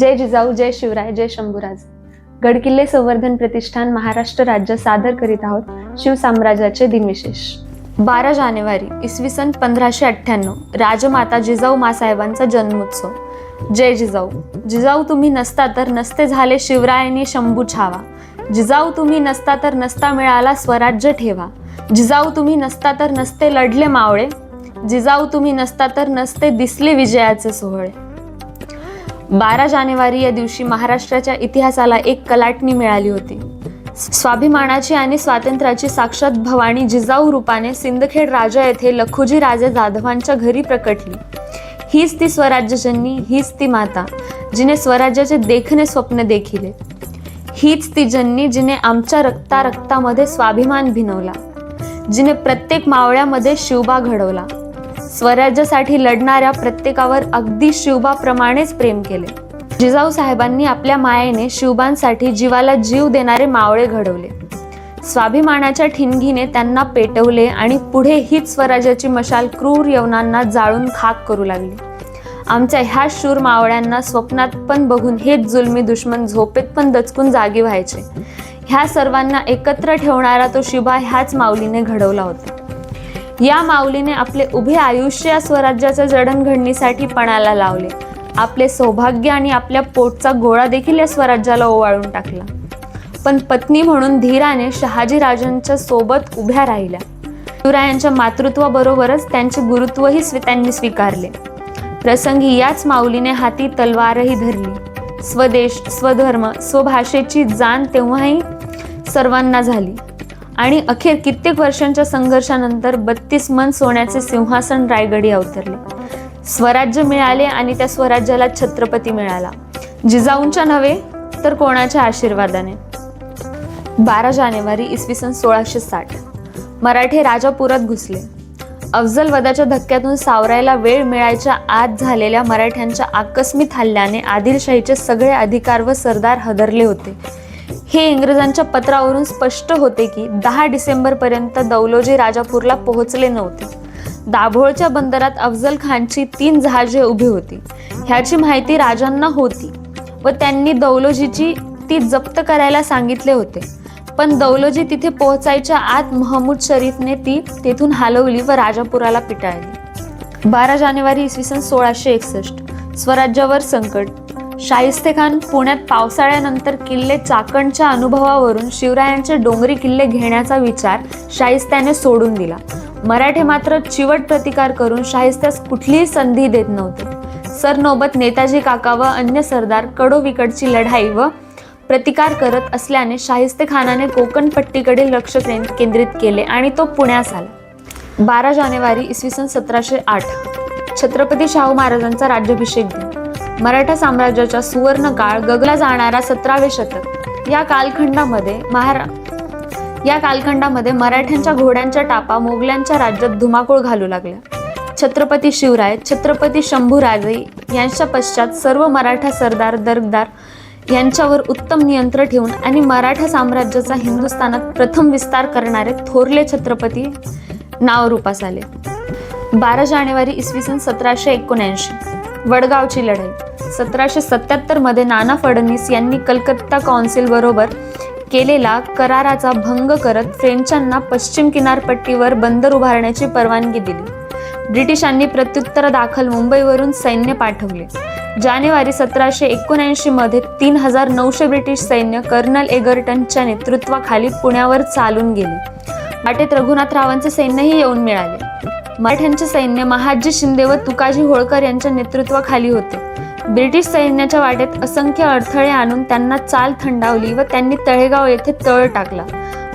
जय जिजाऊ जय शिवराय जय शंभूराज. गडकिल्ले संवर्धन प्रतिष्ठान महाराष्ट्र राज्य सादर करीत आहोत शिवसाम्राज्याचे दिनविशेष. बारा जानेवारी इसवी सन पंधराशे अठ्ठ्याण्णव राजमाता जिजाऊ मासाहेबांचा जन्मोत्सव. जय जिजाऊ. जिजाऊ तुम्ही नसता तर नसते झाले शिवरायांनी शंभू छावा. जिजाऊ तुम्ही नसता तर नसता मिळाला स्वराज्य ठेवा. जिजाऊ तुम्ही नसता तर नसते लढले मावळे. जिजाऊ तुम्ही नसता तर नसते दिसले विजयाचे सोहळे. बारा जानेवारी या दिवशी महाराष्ट्राच्या इतिहासाला एक कलाटणी मिळाली होती. स्वाभिमानाची आणि स्वातंत्र्याची साक्षात भवानी जिजाऊ रूपाने सिंदखेड राजा येथे लखुजी राजे जाधवांच्या घरी प्रकटली. हीच ती स्वराज्यजननी हीच ती माता जिने स्वराज्याचे देखणे स्वप्न देखिले. हीच ती जननी जिने आमच्या रक्ता रक्तामध्ये स्वाभिमान भिनवला जिने प्रत्येक मावळ्यामध्ये शिवबा घडवला. स्वराज्यासाठी लढणाऱ्या प्रत्येकावर अगदी शिवबाप्रमाणेच प्रेम केले. जिजाऊ साहेबांनी आपल्या मायेने शिवबांसाठी जीवाला जीव देणारे मावळे घडवले. स्वाभिमानाच्या ठिणगीने त्यांना पेटवले आणि पुढे हीच स्वराज्याची मशाल क्रूर यवनांना जाळून खाक करू लागली. आमच्या ह्या शूर मावळ्यांना स्वप्नात पण बघून हेच जुलमी दुश्मन झोपेत पण दचकून जागी व्हायचे. ह्या सर्वांना एकत्र ठेवणारा तो शिबा ह्याच माऊलीने घडवला होता. या माऊलीने आपले उभे आयुष्य या स्वराज्याच्या जडणघडणीसाठी पणाला लावले. आपले सौभाग्य आणि आपल्या पोटचा गोळा देखील या स्वराज्याला ओवाळून टाकला. पण पत्नी म्हणून धीराने शहाजी राजांच्या सोबत उभ्या राहिल्या. शिवरायांच्या मातृत्वाबरोबरच त्यांचे गुरुत्वही स्वी त्यांनी स्वीकारले. प्रसंगी याच माऊलीने हाती तलवारही धरली. स्वदेश स्वधर्म स्वभाषेची जाण तेव्हाही सर्वांना झाली. आणि अखेर कित्येक वर्षांच्या संघर्षानंतर बत्तीस मन सोन्याचे सिंहासन रायगडी अवतरले. स्वराज्य मिळाले आणि त्या स्वराज्याला छत्रपती मिळाला. जिजाऊंच्या नव्हे तर कोणाच्या आशीर्वादाने? बारा जानेवारी इसवी सन सोळाशे साठ. मराठे राजापुरात घुसले. अफजल वदाच्या धक्क्यातून सावरायला वेळ मिळायच्या आत झालेल्या मराठ्यांच्या आकस्मिक हल्ल्याने आदिलशाहीचे सगळे अधिकार व सरदार हदरले होते. हे इंग्रजांच्या पत्रावरून स्पष्ट होते की दहा डिसेंबरपर्यंत दौलोजी राजापूरला पोहोचले नव्हते. दाभोळच्या बंदरात अफजल खानची तीन जहाजे उभी होती. ह्याची माहिती राजांना होती व त्यांनी दौलोजीची ती जप्त करायला सांगितले होते. पण दौलोजी तिथे पोहोचायच्या आत महमूद शरीफने ती तेथून हलवली व राजापुराला पिटाळली. बारा जानेवारी इसवी सन सोळाशे एकसष्ट. स्वराज्यावर संकट. शाहिस्ते खान पुण्यात पावसाळ्यानंतर किल्ले चाकणच्या अनुभवावरून शिवरायांचे डोंगरी किल्ले घेण्याचा विचार शाहिस्त्याने सोडून दिला. मराठे मात्र चिवट प्रतिकार करून शाहिस्त्यास कुठलीही संधी देत नव्हते. सरनोबत नेताजी काका व अन्य सरदार कडोविकडची लढाई व प्रतिकार करत असल्याने शाहिस्ते खानाने कोकण पट्टीकडील लक्ष केंद्रित केले आणि तो पुण्यास आला. बारा जानेवारी इसवी सन सतराशे आठ. छत्रपती शाहू महाराजांचा राज्याभिषेक दिन. मराठा साम्राज्याचा सुवर्ण काळ गगला जाणारा सतरावे शतक. या कालखंडामध्ये महारा या कालखंडामध्ये मराठ्यांच्या घोड्यांच्या टापा मोगल्यांच्या राज्यात धुमाकूळ घालू लागल्या. छत्रपती शिवराय छत्रपती शंभूराजे यांच्या पश्चात सर्व मराठा सरदार दर्गदार यांच्यावर उत्तम नियंत्रण ठेवून आणि मराठा साम्राज्याचा हिंदुस्थानात प्रथम विस्तार करणारे थोरले छत्रपती नाव रूपास आले. बारा जानेवारी इसवी सन सतराशे एकोणऐंशी. वडगावची लढाई. सतराशे सत्याहत्तरमध्ये नाना फडणवीस यांनी कलकत्ता कौन्सिलबरोबर केलेला कराराचा भंग करत फ्रेंचांना पश्चिम किनारपट्टीवर बंदर उभारण्याची परवानगी दिली. ब्रिटिशांनी प्रत्युत्तर दाखल मुंबईवरून सैन्य पाठवले. जानेवारी सतराशे एकोणऐंशीमध्ये तीन हजार नऊशे ब्रिटिश सैन्य कर्नल एगर्टनच्या नेतृत्वाखाली पुण्यावर चालून गेले. वाटेत रघुनाथरावांचे सैन्यही येऊन मिळाले. मराठ्यांचे सैन्य महाजी शिंदे व तुकाजी होळकर यांच्या नेतृत्वाखाली होते. ब्रिटिश सैन्याच्या वाटेत असंख्य अडथळे आणून त्यांना चाल थंडावली व त्यांनी तळेगाव येथे तळ टाकला.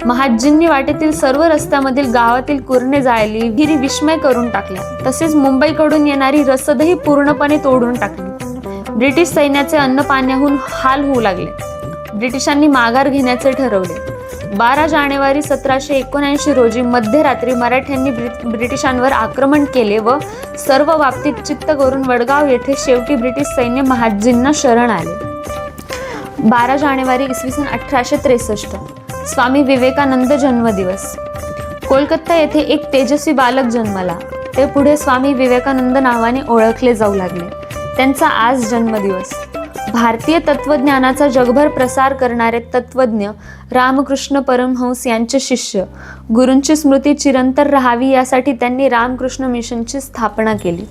महाजींनी वाटेतील सर्व रस्त्यामधील गावातील कुरणे जाळली विहिरी विस्मय करून टाकल्या. तसेच मुंबईकडून येणारी रसदही पूर्णपणे तोडून टाकली. ब्रिटिश सैन्याचे अन्न पाण्याहून हाल होऊ लागले. ब्रिटिशांनी माघार घेण्याचे ठरवले. बारा जानेवारी सतराशे एकोणऐंशी रोजी मध्यरात्री मराठ्यांनी ब्रिट ब्रिटिशांवर आक्रमण केले व सर्व बाबतीत चित्त करून वडगाव येथे शेवटी ब्रिटिश सैन्य महाजींना शरण आले. बारा जानेवारी इसवी सन अठराशे त्रेसष्ट. स्वामी विवेकानंद जन्मदिवस. कोलकाता येथे एक तेजस्वी बालक जन्मला. ते पुढे स्वामी विवेकानंद नावाने ओळखले जाऊ लागले. त्यांचा आज जन्मदिवस. भारतीय तत्वज्ञानाचा जगभर प्रसार करणारे तत्वज्ञ रामकृष्ण परमहंस यांचे शिष्य. गुरूंची स्मृती चिरंतर राहावी यासाठी त्यांनी रामकृष्ण मिशनची स्थापना केली.